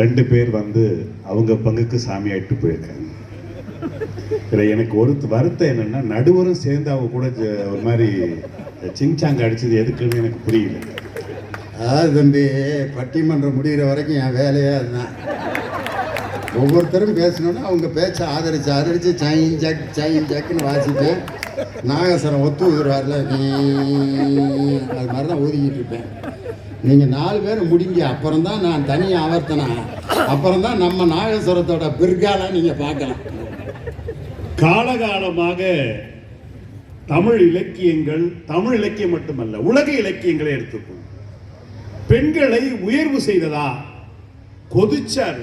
ரெண்டு பேர் வந்து அவங்க பங்குக்கு சாமி ஆகிட்டு போயிருக்காங்க. இதில் எனக்கு ஒரு வருத்தம் என்னென்னா நடுவரும் சேர்ந்து அவங்க கூட ஒரு மாதிரி சிங்சாங் அடிச்சது எதுக்குன்னு எனக்கு புரியல. அதாவது தம்பி பட்டிமன்றம் முடிகிற வரைக்கும் என் வேலையே அதுதான். ஒவ்வொருத்தரும் பேசணுன்னா அவங்க பேச்சை ஆதரிச்சு ஆதரிச்சு சைன் ஜாக் சைன் ஜாக்குன்னு வாசிப்பேன். நாகசரம் ஒத்து ஊதுறாருல அது மாதிரி தான் ஊதிக்கிட்டு இருப்பேன். நீங்கள் நாலு பேர் முடிங்க. அப்புறம் தான் நான் தனியாக ஆவர்த்தனா. அப்புறம் தான் நம்ம நாகஸ்வரத்தோட பிற்காலம் நீங்கள் பார்க்கலாம். காலகாலமாக தமிழ் இலக்கியங்கள் தமிழ் இலக்கியம் மட்டுமல்ல உலக இலக்கியங்களை எடுத்துக்கும் பெண்களை உயர்வு செய்ததா? கொதிச்சார்.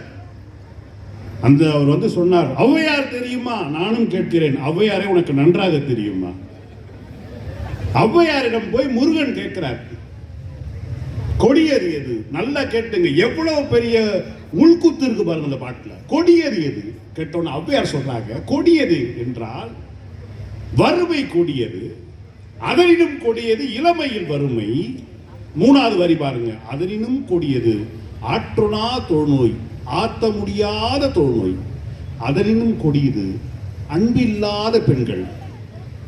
அந்த அவர் வந்து சொன்னார் ஔவையார் தெரியுமா? நானும் கேட்கிறேன் ஔவையாரை உனக்கு நன்றாக தெரியுமா? ஔவையாரிடம் போய் முருகன் கேட்கிறார் கொடியது எது நல்லா கேட்டுங்க. எவ்வளவு பெரிய உள்குத்து இருக்கு பாருங்க அந்த பாட்டுல. கொடியது எது கேட்டோன்னு ஔவையார் சொல்றாங்க கொடியது என்றால் வறுமை கொடியது அதனினும் கொடியது இளமையில் வறுமை. மூணாவது வரி பாருங்க. அதனினும் கொடியது ஆற்றுனா தொழுநோய் ஆத்த முடியாத தொழுநோய். அதனினும் கொடியது அன்பில்லாத பெண்கள்.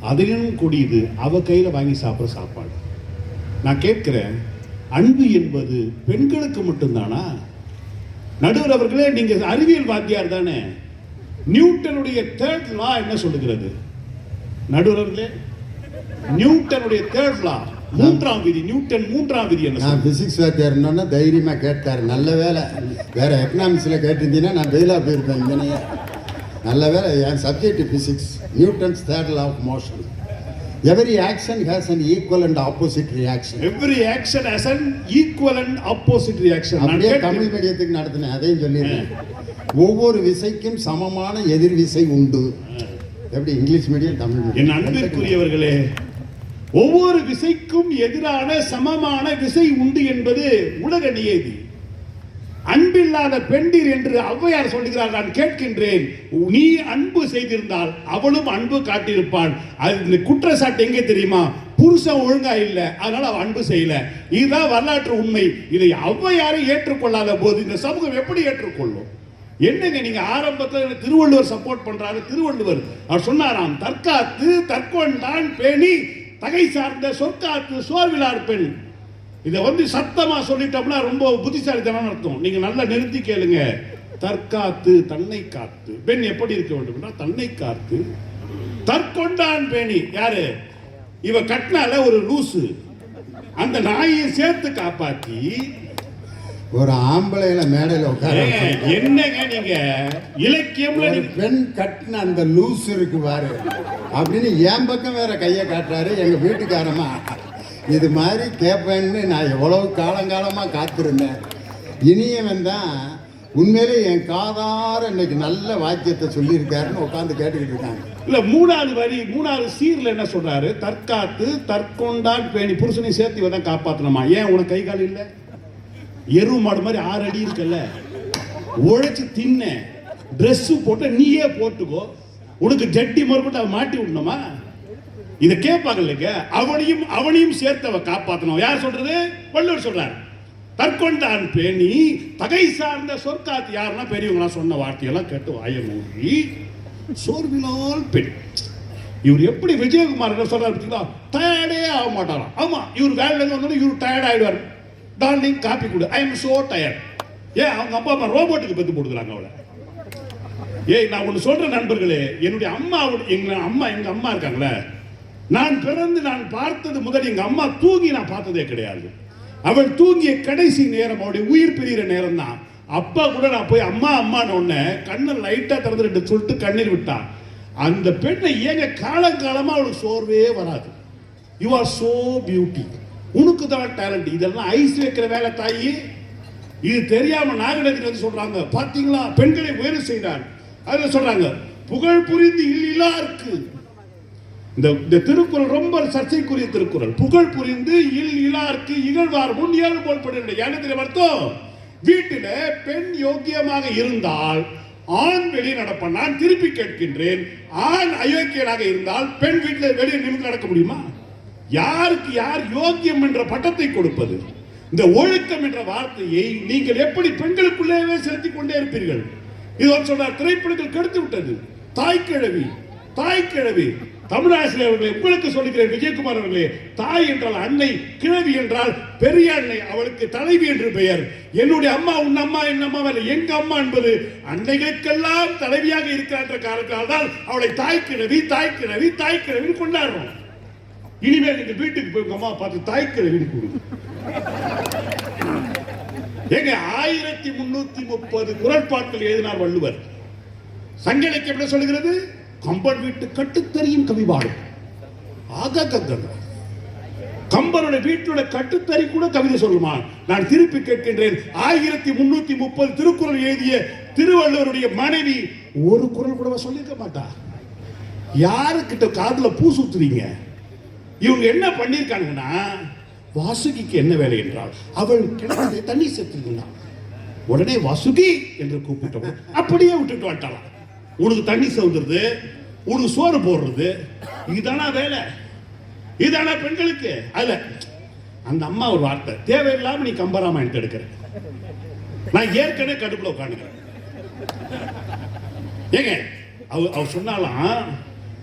அதனினும் கொடியது அவ கையில வாங்கி சாப்பிட்ற சாப்பாடு. நான் கேட்கிறேன் அன்பு என்பது பெண்களுக்கு மட்டும்தானா? நடுவர் அவர்களே நீங்க அறிவியல் வாத்தியார் தானே. நியூட்டனுடைய தேர்ட் லா என்ன சொல்லுகிறது? நடுவர் அவர்களே நியூட்டனுடைய தேர்ட் லா மூன்றாம் விதி நியூட்டன் மூன்றாம் விதி என்ன நான்? பிசிக்ஸ் வாத்தியார்னா தைரியமாக கேட்டார். நல்ல வேலை. வேற எக்கனாமிக்ஸில் கேட்டிருந்தீங்கன்னா நான் ஃபெயிலாக போயிருப்பேன். இங்கனையே. நல்ல வேலை. என் subject physics Newton's third law of motion every action has an equal and opposite reaction every action has an equal and opposite reaction. நான் அப்படியே. தமிழ் மீடியத்துக்கு நடத்தினேன் அதையும் சொல்லிடுறேன். ஒவ்வொரு விசைக்கும் சமமான எதிர் விசை உண்டு. எப்படி? இங்கிலீஷ் மீடியம் தமிழ் என் மீடியம் அன்பிற்குரியவர்களே ஒவ்வொரு விசைக்கும் எதிரான சமமான விசை உண்டு என்பது உலக நியதி. அன்பில்லாத பெண்டீர் என்று ஔவையார் சொல்லுகிறார் நான் கேட்கின்றேன். நீ அன்பு செய்திருந்தால் அவளும் அன்பு காட்டியிருப்பாள். அது குற்றச்சாட்டு எங்கே தெரியுமா? புருஷன் ஒழுங்கா இல்ல அதனால அவன் அன்பு செய்யல. இதுதான் வரலாற்று உண்மை. இதை ஔவையாரை ஏற்றுக்கொள்ளாத போது இந்த சமூகம் எப்படி ஏற்றுக்கொள்ளும்? என்னங்க நீங்க ஆரம்பத்துல திருவள்ளுவர் சப்போர்ட் பண்றாரு திருவள்ளுவர். அவர் சொன்னாராம் தற்காத்து தற்கொண்டான் பேணி தகை சார்ந்த சொற்காத்து சோர்விலார் பெண். இதை வந்து சத்தமா சொல்லிட்டோம்னா ரொம்ப புத்திசாலித்தனம் அர்த்தம் நீங்க நல்லா நிறுத்தி கேளுங்க. தற்காத்து தன்னை காத்து. பெண் எப்படி இருக்க வேண்டும் என்றால் தன்னை காத்து. தற்கொண்டான் பேணி. யாரு? இவ கட்டினால ஒரு லூசு. அந்த நாயை சேர்த்து காப்பாத்தி. ஒரு ஆம்பளையில மேடையில் உட்கார என்னங்க நீங்க? இலக்கியம்ல பெண் கட்டின அந்த லூஸ் இருக்கு பாரு. அப்படின்னு என் பக்கம் வேற கையை காட்டுறாரு. எங்க வீட்டுக்காரமா இது மாதிரி கேட்பேன்னு நான் எவ்வளோ காலங்காலமாக காத்திருந்தேன். இனியவன் தான் உண்மையிலே என் காதார இன்னைக்கு நல்ல வாக்கியத்தை சொல்லியிருக்காருன்னு உட்காந்து கேட்டுக்கிட்டு இருக்காங்க. இல்லை மூணாவது வரி மூணாவது சீரில் என்ன சொல்கிறாரு தற்காத்து தற்கொண்டான் பேணி. புருஷனை சேர்த்து தான் காப்பாற்றணுமா ஏன் உனக்கு கை கால் இல்லை? எரு மாடு மாதிரி ஆறு அடி இருக்குல்ல. உழைச்சி தின்ன. ட்ரெஸ்ஸு போட்டு நீயே போட்டுக்கோ. உனக்கு ஜட்டி மறுபடியும் அவ மாட்டி விடணுமா? இதை கேட்பாங்க இல்லைங்க? அவனையும் அவனையும் சேர்த்து அவ காப்பாத்தணும். யார் சொல்றது? வள்ளுவர் சொல்றாரு. தற்கொண்டான் பேணி தகை சார்ந்த சொற்காத்து யாருன்னா பெரியவங்களா சொன்ன வார்த்தையெல்லாம் கேட்டு வாய மூடி சோர்வினால் பெண். இவர் எப்படி விஜயகுமார் என்ன சொல்றாரு பார்த்தீங்களா டயர்டே ஆக மாட்டாராம். ஆமா இவர் வேலையில இருந்து வந்தோடனே இவர் டயர்ட் ஆயிடுவார். டார்லிங் காப்பி கொடு. ஐ எம் சோ டயர்ட் ஏன் அவங்க அப்பா அம்மா ரோபோட்டுக்கு பத்து போடுறாங்க அவளை. ஏய் நான் ஒன்று சொல்றேன் நண்பர்களே. என்னுடைய அம்மா எங்க அம்மா எங்க அம்மா இருக்காங்களே நான் பிறந்து நான் பார்த்தது முதல் எங்க அம்மா தூங்கி நான் பார்த்ததே கிடையாது. அவள் தூங்கிய கடைசி நேரம் அவளுடைய உயிர் பிரிகிற நேரம் தான் அப்பா கூட நான் போய் அம்மா அம்மான்னு ஒன்ன கண்ணை லைட்டா திறந்துட்டு சொல்லிட்டு கண்ணீர் விட்டான் அந்த பெண்ணை ஏங்க காலங்காலமா அவளுக்கு சோர்வே வராது. யூ ஆர் சோ பியூட்டி உனக்கு தான் டேலண்ட் இதெல்லாம் ஐஸ் வைக்கிற வேலை தாயி. இது தெரியாம நாகநதி வந்து சொல்றாங்க பாத்தீங்களா? பெண்களை உயர்வு செய்தார். அதுல சொல்றாங்க புகழ் புரிந்து இல்லாருக்கு இந்த இந்த திருக்குறள் ரொம்ப சர்ச்சைக்குரிய திருக்குறள். புகழ் புரிந்து இல் இலார்க்கு இகழ்வார் முன் ஏழு போல் படுகின்ற. எனக்கு அர்த்தம்? வீட்டில பெண் யோக்கியமாக இருந்தால் ஆண் வெளியே நடப்பான். நான் திருப்பி கேட்கின்றேன். ஆண் அயோக்கியனாக இருந்தால் பெண் வீட்டில் வெளியே நின்று நடக்க முடியுமா? யாருக்கு யார் யோக்கியம் என்ற பட்டத்தை கொடுப்பது? இந்த ஒழுக்கம் என்ற வார்த்தையை நீங்கள் எப்படி பெண்களுக்குள்ளேயே செலுத்திக் கொண்டே இருப்பீர்கள்? இது ஒரு சொல்றார் திரைப்படங்கள் கெடுத்து விட்டது. தாய்க்கிழவி தாய்க்கிழவி தமிழாசிரியர் அவர்களே உங்களுக்கு சொல்லுகிறேன் விஜயகுமார் அவர்களே. தாய் என்றால் அன்னை கிழவி என்றால் பெரிய அன்னை அவளுக்கு தலைவி என்று பெயர். என்னுடைய அம்மா உன் அம்மா என் அம்மா எங்க அம்மா என்பது அன்னைகளுக்கெல்லாம் தலைவியாக இருக்கிற காரணத்தால் தான் அவளை தாய் கிழவி தாய் கிழவி தாய் கிழவி கொண்டாடுறோம். இனிமேல் நீங்க வீட்டுக்கு போய் உங்க அம்மா பார்த்து தாய் கிழவின்னு கொடுங்க ஏங்க ஆயிரத்தி முன்னூத்தி முப்பது குரட்பாட்கள் எழுதினார் வள்ளுவர். சங்க எப்படி சொல்கிறது சொல்லுகிறது? கம்பன் வீட்டு கட்டுத்தறியும் கவிபாடும். ஆக கம்பனுடைய வீட்டுடைய கட்டுத்தறி கூட கவிதை சொல்லுமா நான் திருப்பி கேட்கின்றேன். ஆயிரத்தி முன்னூத்தி முப்பது திருக்குறள் எழுதிய திருவள்ளுவருடைய மனைவி ஒரு குரல் கூட சொல்லியிருக்க மாட்டா? யாருக்கிட்ட காதில் பூ சுத்துறீங்க? இவங்க என்ன பண்ணியிருக்காங்கன்னா வாசுகிக்கு என்ன வேலை என்றால் அவள் கிணத்துல தண்ணி சேர்த்துருந்தான் உடனே வாசுகி என்று கூப்பிட்டவன் அப்படியே விட்டுட்டு வந்துட்டாளாம். உனக்கு தண்ணி சவுந்துருது உனக்கு சோறு போடுறது இதுதானா வேலை? இதுதானா பெண்களுக்கு? அல்ல அந்த அம்மா ஒரு வார்த்தை தேவையில்லாம நீ கம்பராமாயணத்தை எடுக்கிற. நான் ஏற்கனவே கடுப்புல உட்காந்துக்கிறேன். ஏங்க அவ அவ சொன்னாலாம்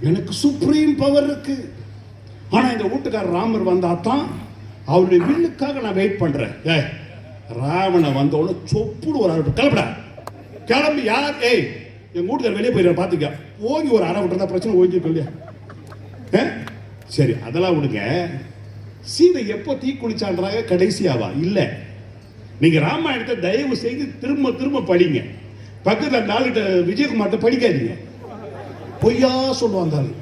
எனக்கு சுப்ரீம் பவர் இருக்கு. ஆனா இந்த வீட்டுக்காரர் ராமர் வந்தா தான் அவருடைய வில்லுக்காக நான் வெயிட் பண்றேன். ஏ ராவண வந்த உடனே சொப்புடு ஒரு கிளம்புடா. கிளம்பி யார்? ஏய் என் கூட்டுக்கார் வெளியே போயிடுற பார்த்துக்க ஓங்கி ஒரு அரை விட்டுறதா பிரச்சனை ஓங்கிருக்கும் இல்லையா? ஆ? சரி அதெல்லாம் விடுங்க. சீதை எப்போ தீ குளிச்சான்றாங்க? கடைசியாவா? இல்லை. நீங்கள் ராமாயணத்தை தயவு செய்து திரும்ப திரும்ப படிங்க. பக்கத்தில் நாளுகிட்ட விஜயகுமார்ட்ட படிக்காதீங்க. பொய்யா சொல்லுவாங்க ஆளு.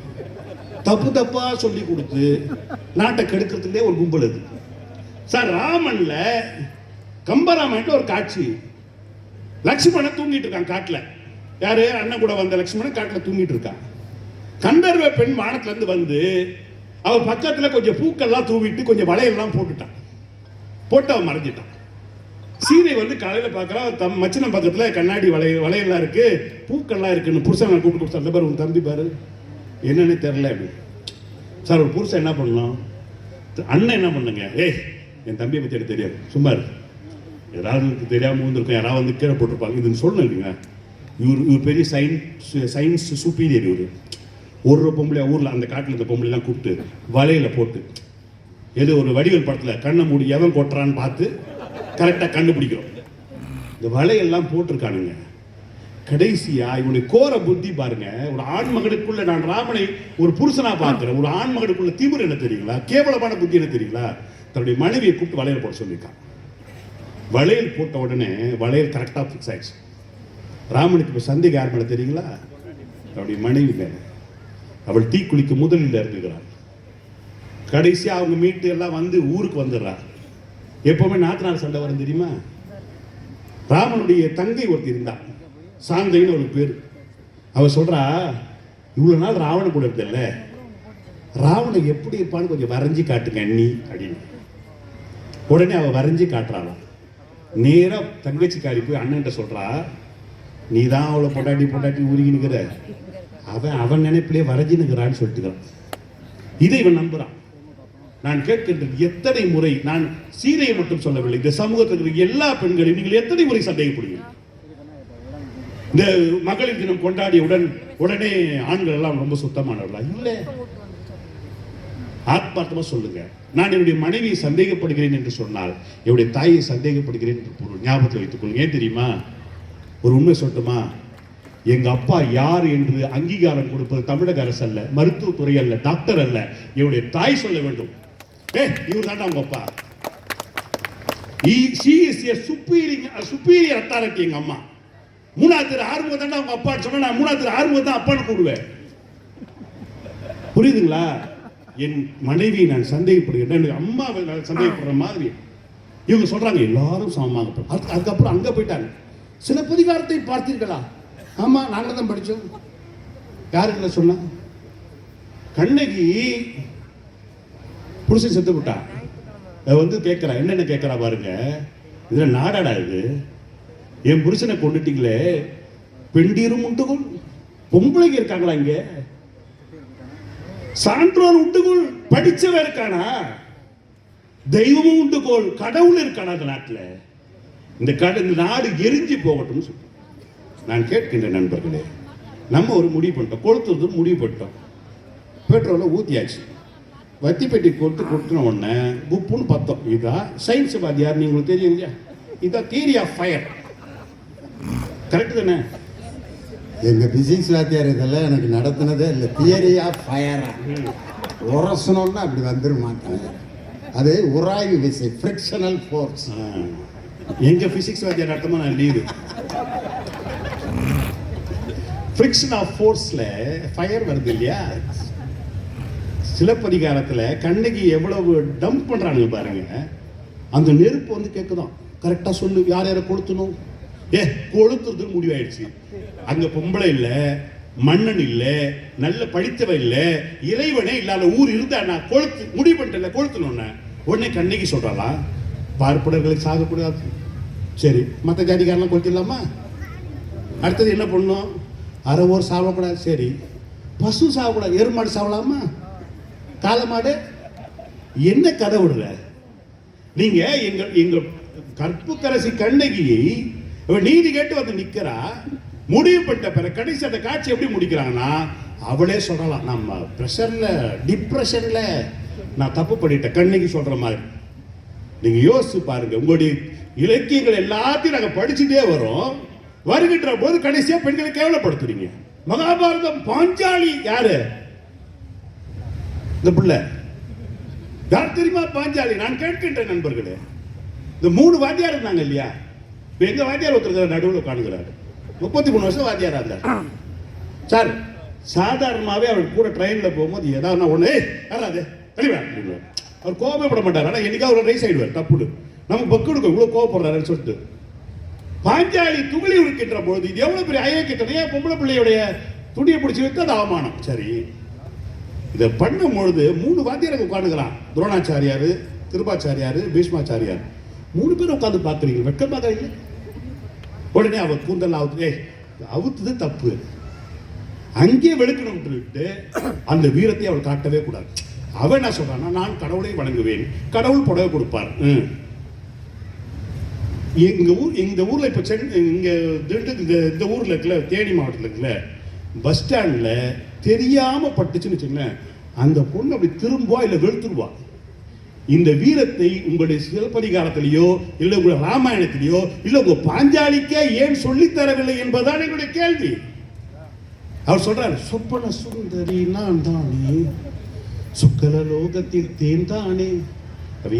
தப்பு தப்பா சொல்லி கொடுத்து நாட்டை கெடுக்கிறதுலே ஒரு கும்பல் அது. சார் ராமன்ல கம்பராமாயணத்துல ஒரு காட்சி. லட்சுமணன் தூங்கிட்டு இருக்கான் காட்டில். யாரு? அண்ணன் கூட வந்த லக்ஷ்மணன் காட்டில் தூங்கிட்டு இருக்கான். கந்தர்வ பெண் வானத்துல இருந்து வந்து அவள் பக்கத்துல கொஞ்சம் பூக்கள்லாம் தூவிட்டு கொஞ்சம் வளையல்லாம் போட்டுட்டான். போட்டு அவன் மறைஞ்சிட்டான். சீதை வந்து காலையில பார்க்கறா தம் மச்சினம் பக்கத்துல கண்ணாடி வளைய வளையல்லாம் இருக்கு பூக்கள்லாம் இருக்குன்னு புருஷன் கூப்பிட்டு கொடுத்தா பாரு உன் தம்பி பாரு. என்னன்னு தெரியல. அப்படின்னு சார் ஒரு புருஷன் என்ன பண்ணலாம்? அண்ணன் என்ன பண்ணுங்க? ஏய் என் தம்பியை பற்றி எனக்கு தெரியாது. சும்மா இருக்கு ஏதாவது தெரியாமல் தெரியாம யாராவது வந்து கீழே போட்டிருப்பாங்க. இதுன்னு சொல்லணும் இல்லைங்க இவர் இவர் பெரிய சயின்ஸ் சயின்ஸ் சூப்பீரியர் இவர். ஒரு பொம்பளை ஊரில் அந்த காட்டில் இந்த பொம்பளைலாம் கூப்பிட்டு வலையில் போட்டு எது ஒரு வடிவல் படத்தில் கண்ணை மூடி எவன் கொட்டுறான்னு பார்த்து கரெக்டாக கண்டுபிடிக்கிறோம். இந்த வலையெல்லாம் போட்டிருக்கானுங்க. கடைசியா இவனுடைய கோர புத்தி பாருங்க. ஒரு ஆண்மகனுக்குள்ள நான் ராமனை ஒரு புருஷனா பார்க்கிறேன். ஒரு ஆண்மகனுக்குள்ள தீவிரம் என்ன தெரியுங்களா? கேவலமான புத்தி என்ன தெரியுங்களா? தன்னுடைய மனைவியை கூப்பிட்டு வளையல் போட சொல்லியிருக்கான். வளையல் போட்ட உடனே வளையல் கரெக்டாக ஃபிக்ஸ் ஆயிடுச்சு. ராமனுக்கு இப்போ சந்தேக யார் தெரியுங்களா? அவருடைய மனைவி மேலே. அவள் தீ குளிக்க முதலில் இருக்கிறாள் கடைசியாக அவங்க மீட்டு எல்லாம் வந்து ஊருக்கு வந்துடுறாள் எப்போவுமே நாத்தனார் சண்டை வரும் தெரியுமா? ராமனுடைய தங்கை ஒருத்தி இருந்தா. சாந்தைன்னு ஒரு பேர். அவள் சொல்கிறா இவ்வளோ நாள் ராவண கூட இருந்தல்ல. ராவணை எப்படி இருப்பான்னு கொஞ்சம் வரைஞ்சி காட்டுங்க அண்ணி அப்படின்னு. உடனே அவள் வரைஞ்சி காட்டுறாளாம். நேரா தங்கச்சிக்காரி போய் அண்ணன்ட்ட சொல்கிறா நீ தான் அவளை பொண்டாட்டி பொண்டாட்டி உருகி நிக்கிற. அவன் அவன் நினைப்பிலே வரைஞ்சி நிற்கிறான்னு சொல்லிட்டுக்கிறான் இதை இவன் நம்புறான். நான் கேட்கின்றேன் எத்தனை முறை நான் சீதையை மட்டும் சொல்லவில்லை. இந்த சமூகத்தில் இருக்கிற எல்லா பெண்களையும் நீங்கள் எத்தனை முறை சந்தேகப்படுவீங்க இந்த மகளிர் தினம் கொண்டாடியவுடன் உடனே ஆண்கள் எல்லாம் ரொம்ப சுத்தமானவர்களா? இல்லை. ஆத்மார்த்தமா சொல்லுங்க. நான் என்னுடைய மனைவியை சந்தேகப்படுகிறேன் என்று சொன்னால் என்னுடைய தாயை சந்தேகப்படுகிறேன் என்று பொருள் ஞாபகத்தில் வைத்துக் கொள்ளுங்க ஏன் தெரியுமா? ஒரு உண்மை சொல்லட்டுமா? எங்க அப்பா யார் என்று அங்கீகாரம் கொடுப்பது தமிழக அரசு அல்ல மருத்துவத்துறை அல்ல டாக்டர் அல்ல. என்னுடைய தாய் சொல்ல வேண்டும். ஏ இவர் தான் உங்க அப்பா? சுப்பீரியர் அத்தாரிட்டி எங்க அம்மா. மூணாவது திரு ஆறுமுகம் தான் அவங்க அப்பா சொன்னா நான் மூணாவது திரு ஆறுமுகம் தான் அப்பான்னு கூடுவேன். புரியுதுங்களா? என் மனைவி நான் சந்தேகப்படுகிறேன். எனக்கு அம்மாவை நான் சந்தேகப்படுற மாதிரி. இவங்க சொல்றாங்க எல்லாரும் சமமாக அதுக்கப்புறம் அங்க போயிட்டாங்க. சில புதிகாரத்தை பார்த்தீர்களா? ஆமா நாங்க தான் படிச்சோம். யாருக்குள்ள சொன்னா? கண்ணகி புருஷன் செத்து விட்டா வந்து கேட்குறா என்னென்ன கேட்குறா பாருங்க. இதுல நாடாடா இது. என் புருஷனை கொண்டுட்டீங்களே. பெண்டீரும் உண்டுகுள் பொம்பளைங்க இருக்காங்களா இங்க? சான்றோர் உண்டுகுள் படிச்சவன் இருக்கானா? தெய்வமும் உண்டுகோள் கடவுள் இருக்கானா அந்த நாட்டுல? இந்த கட இந்த நாடு எரிஞ்சு போகட்டும்னு சொல்லி. நான் கேட்கின்ற நண்பர்களே நம்ம ஒரு முடிவு பண்ணிட்டோம். கொளுத்துறது முடிவு பண்ணிட்டோம். பெட்ரோலை ஊத்தியாச்சு. வத்தி பெட்டி கொடுத்து கொடுத்துன உடனே குப்புன்னு பார்த்தோம் இதா சயின்ஸ் வாத்தியார் நீ உங்களுக்கு தெரியும் இல்லையா? இதான் தியரி ஆஃப் ஃபயர் கரெக்ட் தானே? எங்க பிசிக்ஸ் வாத்தியார் இதெல்லாம் எனக்கு நடத்தினதே இல்லை. தியரி ஆஃப் ஃபயரா உரசணும்னா அப்படி வந்துட மாட்டாங்க அது உராய்வு விசை ஃப்ரிக்ஷனல் ஃபோர்ஸ். எங்க பிசிக்ஸ் வாத்தியார் அர்த்தமா நான் லீவு ஃப்ரிக்ஷன் ஆஃப் ஃபோர்ஸ்ல ஃபயர் வருது இல்லையா? சிலப்பதிகாரத்துல கண்ணகி எவ்வளவு டம்ப் பண்ணுறானுங்க பாருங்க. அந்த நெருப்பு வந்து கேட்குதான் கரெக்டா சொல்லு யார் யாரை கொளுத்தணும்? ஏ கொளுத்துறதுக்கு முடிவாயிடுச்சு. அங்க பொம்பளை இல்ல மன்னன் இல்லை நல்ல படித்தவ இல்ல இறைவனே இல்லாத ஊர் இருந்தா நான் கொளுத்து முடிவு பண்ணிட்டேன் கொளுத்தணும்னு. உடனே கண்ணகி சொல்கிறாளா பார்ப்பனர்களை சாகக்கூடாது. சரி மற்ற ஜாதிக்காரெல்லாம் கொளுத்திடலாமா? அடுத்தது என்ன பண்ணணும்? அறவோர் சாகக்கூடாது சரி பசு சாகக்கூடாது எருமாடு சாகலாமா காலமாடு என்ன கதை விடுற நீங்க எங்க எங்க கற்புக்கரசி கண்ணகியை நீதி கேட்டு வந்து நிற்கிறா முடிவு பண்ணிட்ட பிறகு கடைசி அந்த காட்சி எப்படி முடிக்கிறாங்கன்னா அவளே சொல்லலாம் நம்ம ப்ரெஷர்ல டிப்ரெஷன்ல நான் தப்பு பண்ணிட்டேன். கண்ணகி சொல்ற மாதிரி. நீங்க யோசிச்சு பாருங்க. உங்களுடைய இலக்கியங்கள் எல்லாத்தையும் நாங்கள் படிச்சுட்டே வரோம். வருகின்ற போது கடைசியா பெண்களை கேவலப்படுத்துறீங்க. மகாபாரதம் பாஞ்சாலி யாரு? இந்த பிள்ளை. யார் தெரியுமா பாஞ்சாலி? நான் கேட்கின்றேன் நண்பர்களே. இந்த மூணு வாத்தியார் இருந்தாங்க இல்லையா? இப்ப எங்க வாத்தியார் ஒருத்தர் நடுவில் காணுகிறாரு முப்பத்தி மூணு வருஷம் வாத்தியார் இருந்தார். சார் சாதாரணமாகவே அவர் கூட ட்ரெயினில் போகும்போது ஏதாவது ஒன்று ஏ வராது தெளிவா அவர் கோபப்பட மாட்டார். ஆனால் என்னைக்கா ஒரு ரைஸ் ஆயிடுவார். தப்புடு நமக்கு பக்கு கொடுக்கும். இவ்வளோ கோவப்படுறாருன்னு சொல்லிட்டு. பாஞ்சாலி துகளி இருக்கின்ற பொழுது இது எவ்வளோ பெரிய அயோக்கியத்தனையா பொம்பளை பிள்ளையுடைய துணியை பிடிச்சி வைத்து அது அவமானம்? சரி. இதை பண்ணும் பொழுது மூணு வாத்தியார் உட்காந்துக்கிறான் துரோணாச்சாரியார் திருபாச்சாரியார் பீஷ்மாச்சாரியார். மூணு பேரும் உட்காந்து பார்க்குறீங்க. வெட்கம் பார்க்குறீங்க? உடனே அவர் கூந்தல் அவுத்து ஏய் அவுத்துது தப்பு. அங்கே வெளுக்கணும் விட்டு அந்த வீரத்தை அவள் காட்டவே கூடாது. அவன் என்ன சொல்றான்னா நான் கடவுளை வணங்குவேன். கடவுள் புடவை கொடுப்பார். எங்க ஊர் இந்த ஊர்ல இப்ப சென்னை இங்க திண்டு இந்த இந்த ஊர்ல இருக்குல்ல தேனி மாவட்டத்துல இருக்குல்ல பஸ் ஸ்டாண்ட்ல தெரியாம பட்டுச்சுன்னு வச்சுங்களேன் அந்த பொண்ணு அப்படி திரும்புவா இல்ல வெளுத்துருவா. இந்த வீரத்தை உங்களுடைய சிலப்பதிகாரத்திலேயோ இல்ல உங்களுடைய ராமாயணத்திலேயோ இல்ல உங்க பாஞ்சாலிக்கே ஏன் சொல்லித் தரவில்லை என்பதுதான் என்னுடைய கேள்வி. அவர் சொல்றாரு சொப்பன சுந்தரி நான் தானே சுக்கல லோகத்தில் தேன் தானே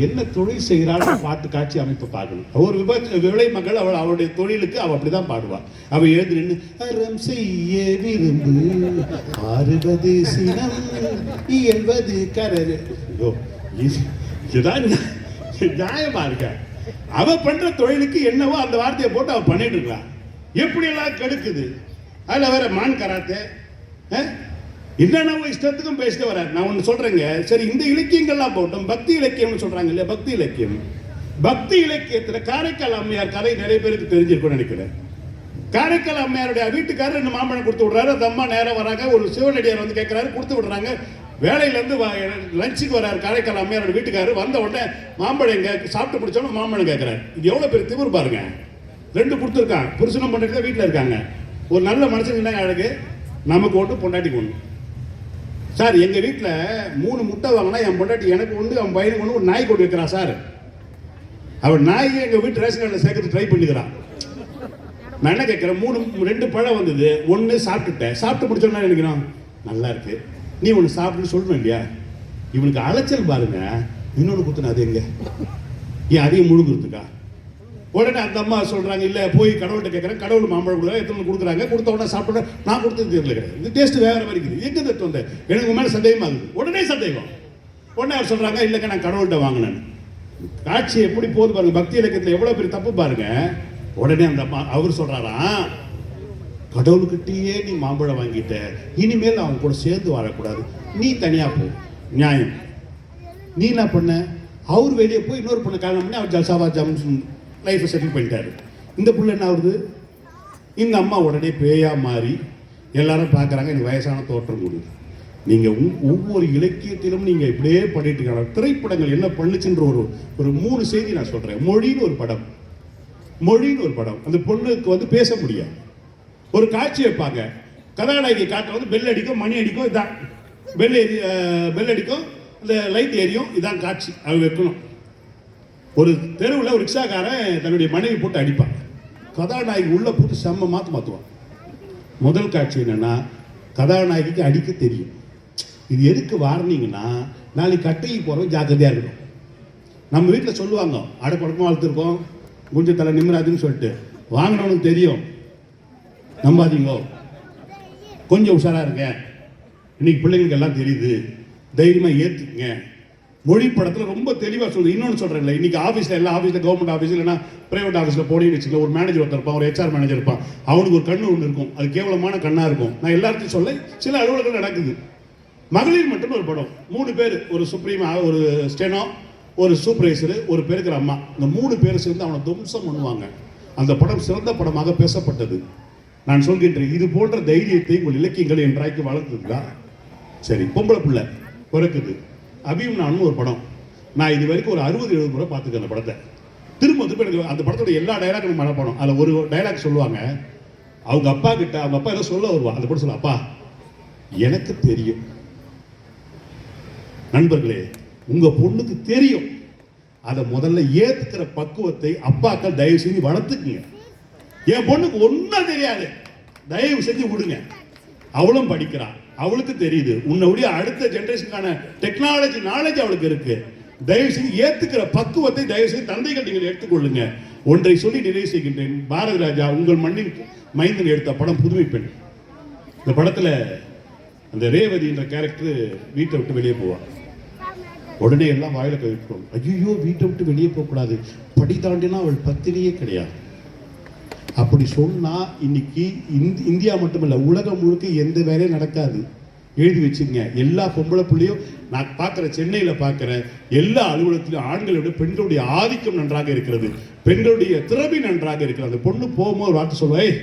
என்ன தொழில் செய்கிறான்னு பாட்டு காட்சி அமைப்பு பார்க்கணும். ஒரு விபத்து விளை மகள் அவள் அவளுடைய தொழிலுக்கு அவள் அப்படிதான் பாடுவாள் அவள் எழுந்து நின்று அறம் செய்ய விரும்பு ஆறுவது சினம் இயல்வது கரரு. ஐயோ, இதுதான் நியாயமா இருக்க? அவ பண்ற தொழிலுக்கு என்னவோ அந்த வார்த்தையை போட்டு அவ பண்ணிட்டு இருக்கா எப்படி எல்லாம் கெடுக்குது? அதுல வேற மான் கராத்தே என்னென்ன என்னென்னவோ இஷ்டத்துக்கும் பேசிட்டு வர்றாரு நான் ஒன்று சொல்கிறேங்க சரி இந்த இலக்கியங்கள்லாம் போட்டோம் பக்தி இலக்கியம்னு சொல்கிறாங்க இல்லையா? பக்தி இலக்கியம். பக்தி இலக்கியத்தில் காரைக்கால் அம்மையார் கதை நிறைய பேருக்கு தெரிஞ்சிருக்கும்னு நினைக்கிறேன். காரைக்கால் அம்மையாருடைய வீட்டுக்காரர் ரெண்டு மாம்பழம் கொடுத்து விடுறாரு. அந்த அம்மா நேரம் வராங்க. ஒரு சிவனடியார் வந்து கேட்குறாரு கொடுத்து விடுறாங்க. வேலையிலேருந்து லஞ்சுக்கு வர்றாரு காரைக்கால் அம்மையாரோட வீட்டுக்காரர். வந்த உடனே மாம்பழம் எங்க சாப்பிட்டு பிடிச்சோன்னு மாம்பழம் கேட்குறேன் இது எவ்வளோ பெரிய திமிரு பாருங்க. ரெண்டு கொடுத்துருக்கான் புருஷனும் பொண்டாட்டி தான் வீட்டில் இருக்காங்க. ஒரு நல்ல மனுஷன் என்ன அழகு? நமக்கு ஒன்று பொண்டாட்டிக்கு ஒன்று சார் எங்கள் வீட்டில் மூணு முட்டை வாங்கினா என் பொண்டாட்டி எனக்கு ஒன்று அவன் பையனுக்கு ஒன்று ஒரு நாய் கொண்டு வைக்கிறான் சார். அவன் நாய் எங்கள் வீட்டு ரேஷன் கார்டில் சேர்க்கறது ட்ரை பண்ணிக்கிறான். நான் என்ன கேட்குறேன் மூணு ரெண்டு பழம் வந்தது ஒன்று சாப்பிட்டுட்டேன். சாப்பிட்டு முடிச்சோன்னா நினைக்கிறான் நல்லா இருக்கு. நீ ஒன்று சாப்பிட்டு சொல்லணும் இல்லையா? இவனுக்கு அலைச்சல் பாருங்க இன்னொன்று குத்துனா அது எங்க? ஏன் அதையும் முழுங்குறதுக்கா? உடனே அந்த அம்மா சொல்கிறாங்க இல்லை போய் கடவுள்கிட்ட கேட்குறேன் கடவுள் மாம்பழம் கொடுக்குறாங்க எத்தனை கொடுக்குறாங்க? கொடுத்த உடனே சாப்பிட நான் கொடுத்தது தெரியல கிடையாது இது டேஸ்ட் வேற மாதிரி இருக்குது. எங்கே தட்டு வந்த? எனக்கு உங்க மேல சந்தேகமாகுது உடனே சந்தேகம். உடனே அவர் சொல்கிறாங்க இல்லைங்க நான் கடவுள்கிட்ட வாங்கினேன். காட்சி எப்படி போகுது பாருங்க. பக்தி இலக்கியத்தில் எவ்வளோ பெரிய தப்பு பாருங்க. உடனே அந்த அம்மா அவர் சொல்கிறாராம் கடவுள்கிட்டயே நீ மாம்பழம் வாங்கிட்ட. இனிமேல் அவங்க கூட சேர்ந்து வாழக்கூடாது. நீ தனியாக போ. நியாயம். நீ என்ன பண்ண? அவர் வெளியே போய் இன்னொரு பொண்ணு கல்யாணம் பண்ணி அவர் ஜல்சாவா ஜாமுன்னு லைஃப்பை செட்டில் பண்ணிட்டாரு இந்த பிள்ளை என்ன ஆகுது? இந்த அம்மா உடனே பேயாக மாறி எல்லாரும் பார்க்குறாங்க எனக்கு வயசான தோற்றம் கொடுது நீங்கள் ஒவ்வொரு இலக்கியத்திலும் நீங்கள் இப்படியே பண்ணிட்டு இருக்கலாம் திரைப்படங்கள் என்ன பண்ணுச்சுன்ற ஒரு ஒரு மூணு செய்தி நான் சொல்கிறேன் மொழின்னு ஒரு படம். மொழின்னு ஒரு படம். அந்த பொண்ணுக்கு வந்து பேச முடியாது. ஒரு காட்சி வைப்பாங்க. கதாநாயகி காட்ட வந்து பெல் அடிக்கும் மணி அடிக்கும் இதான். பெல் எரி பெல் அடிக்கும் இந்த லைட் எரியும் இதான் காட்சி. அது வைக்கணும். ஒரு தெருவில் ஒரு ரிக்ஷாக்காரன் தன்னுடைய மனைவி போட்டு அடிப்பான். கதாநாயகி உள்ள போட்டு செம்ம மாற்ற மாற்றுவான் முதல் காட்சி என்னன்னா கதாநாயகிக்கு அடிக்க தெரியும். இது எதுக்கு வார்னிங்கன்னா நாளைக்கு கட்டைக்கு போகிறோம் ஜாக்கிரதையாக இருக்கணும். நம்ம வீட்டில் சொல்லுவாங்க அடப்படக்கமாக வளர்த்துருக்கோம் குஞ்சு தலை நிம்மராதுன்னு சொல்லிட்டு. வாங்கினவனுக்கு தெரியும். நம்பாதீங்கோ. கொஞ்சம் உஷாராக இருங்க. இன்னைக்கு பிள்ளைங்களுக்கு எல்லாம் தெரியுது. தைரியமாக ஏற்றுக்குங்க மொழி படத்தில் ரொம்ப தெளிவாக சொல்லுது இன்னொன்று சொல்றேன்ல இன்றைக்கி ஆஃபீஸில் எல்லா ஆஃபீஸில் கவர்மெண்ட் ஆஃபீஸ் இல்லைன்னா ப்ரைவேட் ஆஃபீஸில் போனீங்கன்னு வச்சுக்கல ஒரு மேனேஜர் ஒருத்தர் இருப்பான் ஒரு ஹெச்ஆர் மேனேஜர் இருப்பான். அவனுக்கு ஒரு கண்ணு ஒன்று இருக்கும். அது கேவலமான கண்ணாக இருக்கும். நான் எல்லாத்தையும் சொல்ல சில அலுவலகங்கள் நடக்குது. மகளிர் மட்டும் ஒரு படம். மூணு பேர் ஒரு சுப்ரீம் ஒரு ஸ்டெனோ ஒரு சூப்பர்வைசர் ஒரு பேருக்கிற அம்மா. இந்த மூணு பேர் சேர்ந்து அவனை துவம்சம் பண்ணுவாங்க. அந்த படம் சிறந்த படமாக பேசப்பட்டது. நான் சொல்கின்றேன் இது போன்ற தைரியத்தை உங்கள் இலக்கியங்கள் என்றாய்க்கு வளர்த்துதா சரி பொம்பளை பிள்ளை பிறக்குது. அபியும் நானும் ஒரு படம். நான் இது வரைக்கும் ஒரு அறுபது எழுபது முறை பார்த்துக்கேன் அந்த படத்தை. திரும்ப திரும்ப எனக்கு அந்த படத்தோட எல்லா டைலாக்கும் படம் அதில் ஒரு டைலாக் சொல்லுவாங்க. அவங்க அப்பா கிட்ட அவங்க அப்பா ஏதோ சொல்ல வருவான் அந்த படம் சொல்ல அப்பா எனக்கு தெரியும். நண்பர்களே உங்கள் பொண்ணுக்கு தெரியும். அதை முதல்ல ஏத்துக்கிற பக்குவத்தை அப்பாக்கள் தயவு செஞ்சு வளர்த்துக்குங்க. என் பொண்ணுக்கு ஒன்றும் தெரியாது. தயவு செஞ்சு விடுங்க. அவளும் படிக்கிறான் அவளுக்கு தெரியுது. உன்னை அடுத்த ஜென்ரேஷனுக்கான டெக்னாலஜி நாலேஜ் அவளுக்கு இருக்கு. தயவு செய்து ஏத்துக்கிற பக்குவத்தை தயவு செய்து தந்தைகள் நீங்கள் எடுத்துக்கொள்ளுங்க. ஒன்றை சொல்லி நிறைவு செய்கின்றேன். பாரதி ராஜா உங்கள் மண்ணின் மைந்தன் எடுத்த படம் புதுமை பெண். இந்த படத்துல அந்த ரேவதி என்ற கேரக்டர் வீட்டை விட்டு வெளியே போவாள் உடனே எல்லாம் வாயில கவிக்கிறோம் ஐயோ வீட்டை விட்டு வெளியே போகக்கூடாது. படி தாண்டினா அவள் பத்தினியே கிடையாது. அப்படி சொன்னால் இன்னைக்கு இந்தி- இந்தியா மட்டுமல்ல உலகம் முழுக்க எந்த வேலையும் நடக்காது. எழுதி வச்சுங்க எல்லா பொம்பளை பிள்ளையும் நான் பார்க்குற சென்னையில் பார்க்குற எல்லா அலுவலகத்திலும் ஆண்களை விட பெண்களுடைய ஆதிக்கம் நன்றாக இருக்கிறது. பெண்களுடைய திறமை நன்றாக இருக்கிறது. அந்த பொண்ணு போகும்போது ஒரு வார்த்தை சொல்லுவேன் "ஏய்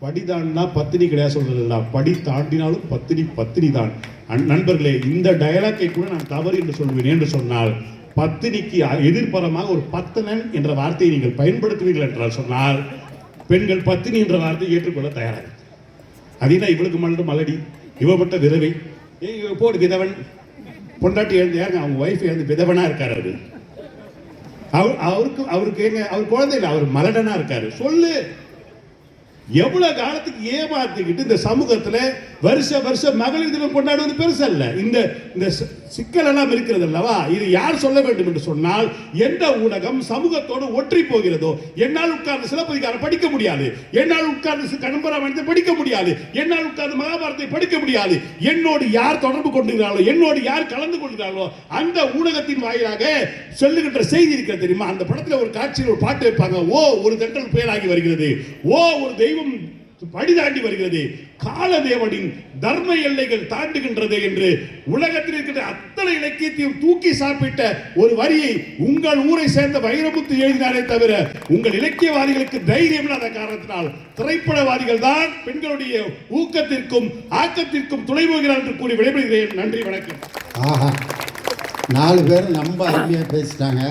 படி பத்தினி கிடையாது சொல்றதில்ல படி தாண்டினாலும் பத்தினி பத்தினி தான். நண்பர்களே இந்த டயலாக்கை கூட நான் தவறு என்று சொல்வேன் என்று சொன்னால் பத்தினிக்கு எதிர்பரமாக ஒரு பத்தனன் என்ற வார்த்தையை நீங்கள் பயன்படுத்துவீர்கள் என்றால் சொன்னால் பெண்கள் பத்தினி என்ற வார்த்தை ஏற்றுக்கொள்ள தயாராக. அதீனா இவளுக்கு மட்டும் மலடி இவப்பட்ட விதவை. ஏய், இவ போடு விதவன். பொண்டாட்டி எழுந்து யாருங்க? அவங்க ஒய்ஃப் எழுந்து விதவனாக இருக்கார் அவரு. அவர் அவருக்கு அவருக்கு ஏங்க அவர் குழந்தை இல்லை அவர் மலடனாக இருக்காரு. சொல்லு. எவ்வளவு காலத்துக்கு ஏமாத்திக்கிட்டு இந்த சமூகத்தில் வருஷ வருஷம் மகளிர் தினம் கொண்டாடுவது பெருசல்ல. இந்த இந்த சிக்கலெல்லாம் சிக்கல் எல்லாம் இருக்கிறது அல்லவா இது யார் சொல்ல வேண்டும் என்று சொன்னால் எந்த ஊடகம் சமூகத்தோடு ஒற்றி போகிறதோ என்னால் உட்கார்ந்து சிலப்பதிகாரம் படிக்க முடியாது. என்னால் உட்கார்ந்து கணம்பராமாயணத்தை படிக்க முடியாது. என்னால் உட்கார்ந்து மகாபாரத்தை படிக்க முடியாது. என்னோடு யார் தொடர்பு கொண்டிருக்கிறார்களோ என்னோடு யார் கலந்து கொள்கிறார்களோ அந்த ஊடகத்தின் வாயிலாக சொல்லுகின்ற செய்தி இருக்க தெரியுமா? அந்த படத்தில் ஒரு காட்சியில் ஒரு பாட்டு வைப்பாங்க. ஓ ஒரு தென்றல் புயலாகி வருகிறது. ஓ ஒரு தெய்வம் படி தாண்டி வருகிறது. காலதேவனின் தர்ம எல்லைகள் தாண்டுகின்றது என்று உலகத்தில் இருக்கிற அத்தனை இலக்கியத்தையும் தூக்கி சாப்பிட்ட ஒரு வரியை உங்கள் ஊரை சேர்ந்த வைரமுத்து எழுதினாரே தவிர உங்கள் இலக்கியவாதிகளுக்கு தைரியம் இல்லாத காரணத்தினால் திரைப்படவாதிகள் தான் பெண்களுடைய ஊக்கத்திற்கும் ஆக்கத்திற்கும் துணை போகிறார் என்று கூறி விடைபெறுகிறேன். நன்றி வணக்கம். ஆஹா. நாலு பேர் ரொம்ப அருமையாக பேசிட்டாங்க.